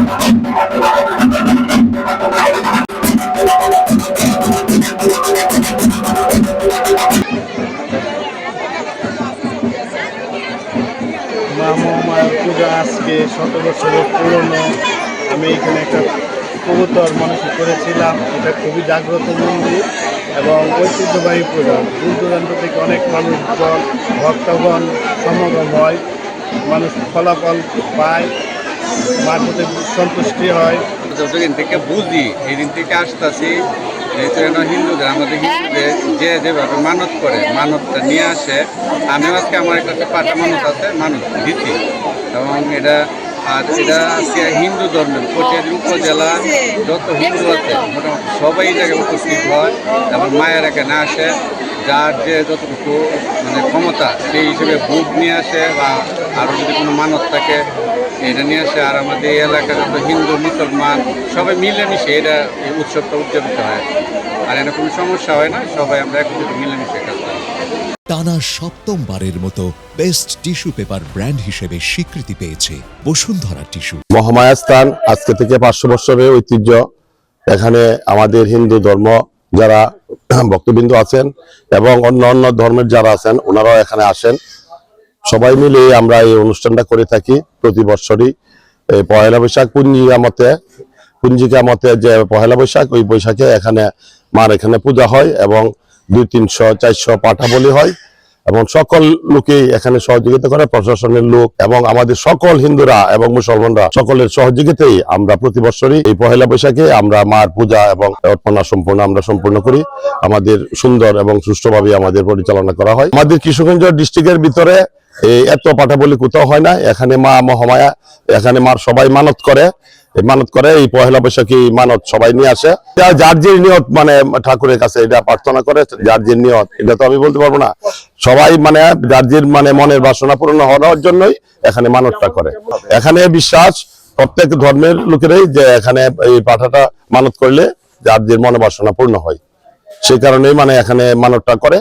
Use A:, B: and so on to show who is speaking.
A: মা মহামায়ার পূজা আজকে শত বছরের পুরনো। আমি এখানে একটা কবুতর মানুষ করেছিলাম। এটা খুবই জাগ্রত মন্দির এবং ঐতিহ্যবাহী পূজা। দূর দূরান্ত থেকে অনেক মানুষজন, ভক্তগণ সমাগম হয়। মানুষ ফলাফল পায়। মার প্রতি সন্তুষ্টি হয়।
B: যতদিন থেকে বুঝি এই দিন থেকে আসতেছি হিন্দুদের, আমাদের হিন্দুদের যে যেভাবে মানত করে মানতটা নিয়ে আসে, আমি আজকে আমার কাছে পাটা মানত আছে, মানত দিচ্ছি এবং এটা, আর এটা আজকে হিন্দু ধর্মের কটিয়াদির উপজেলা, যত হিন্দু আছে, মোটামুটি সবাই জায়গায় উপস্থিত হয় এবং মায়ের এখানে আসে, যার যে যতটুকু মানে ক্ষমতা, সেই হিসেবে বুক নিয়ে আসে বা আরও যদি কোনো মানত থাকে এটা নিয়ে আসে আর আমাদের এই এলাকার যত হিন্দু মুসলমান সবাই মিলেমিশে এটা এই উৎসবটা উদযাপিত হয়। আর এটা কোনো সমস্যা হয় না সবাই আমরা একত্রিত মিলেমিশে কাজ করি।
C: টানা সপ্তমবারের মতো বেস্ট টিস্যু পেপার ব্র্যান্ড হিসেবে স্বীকৃতি পেয়েছে বসুন্ধরা টিস্যু।
D: মহামায়া স্থান আজকে থেকে পাঁচশো বছরের ঐতিহ্য। এখানে আমাদের হিন্দু ধর্ম যারা ভক্তবিন্দু আছেন এবং অন্য অন্য ধর্মের যারা আছেন ওনারাও এখানে আসেন। সবাই মিলে আমরা এই অনুষ্ঠানটা করে থাকি প্রতি বছরই। পয়লা বৈশাখ পঞ্জিকা মতে পঞ্জিকা মতে যে পয়লা বৈশাখ, ওই বৈশাখে এখানে মার এখানে পূজা হয় এবং দুই, তিনশো, চারশো পাঠা বলি হয় এবং সকল লোকেই এখানে সহযোগিতা করে, প্রশাসনের লোক এবং আমাদের সকল হিন্দুরা এবং মুসলমানরা সকলের সহযোগিতাই আমরা প্রতি বছরই এই পহেলা বৈশাখে আমরা মার পূজা এবং অর্পণা সম্পূর্ণ আমরা সম্পূর্ণ করি। আমাদের সুন্দর এবং সুষ্ঠুভাবে আমাদের পরিচালনা করা হয়। আমাদের কিশোরগঞ্জ ডিস্ট্রিক্টের ভিতরে এত পাঠা বলি কোথাও হয় না। এখানে মা মহামায়া, এখানে মার সবাই মানত করে। মানত করে, এই পহেলা বৈশাখী মানত সবাই নিয়ে আসে। যার যে নিয়ত মানে ঠাকুরের কাছে এটা প্রার্থনা করে, যার যে নিয়ত, এটা তো আমি বলতে পারব না। সবাই মানে যার যে মানে মনের বাসনা পূরণ হওয়ার জন্যই এখানে মানতটা করে। এখানে বিশ্বাস প্রত্যেক ধর্মের লোকেরাই যে এখানে এই পাঠাটা মানত করলে যার যে মনে বাসনা পূর্ণ হয়, সেই কারণেই মানে এখানে মানতটা করে।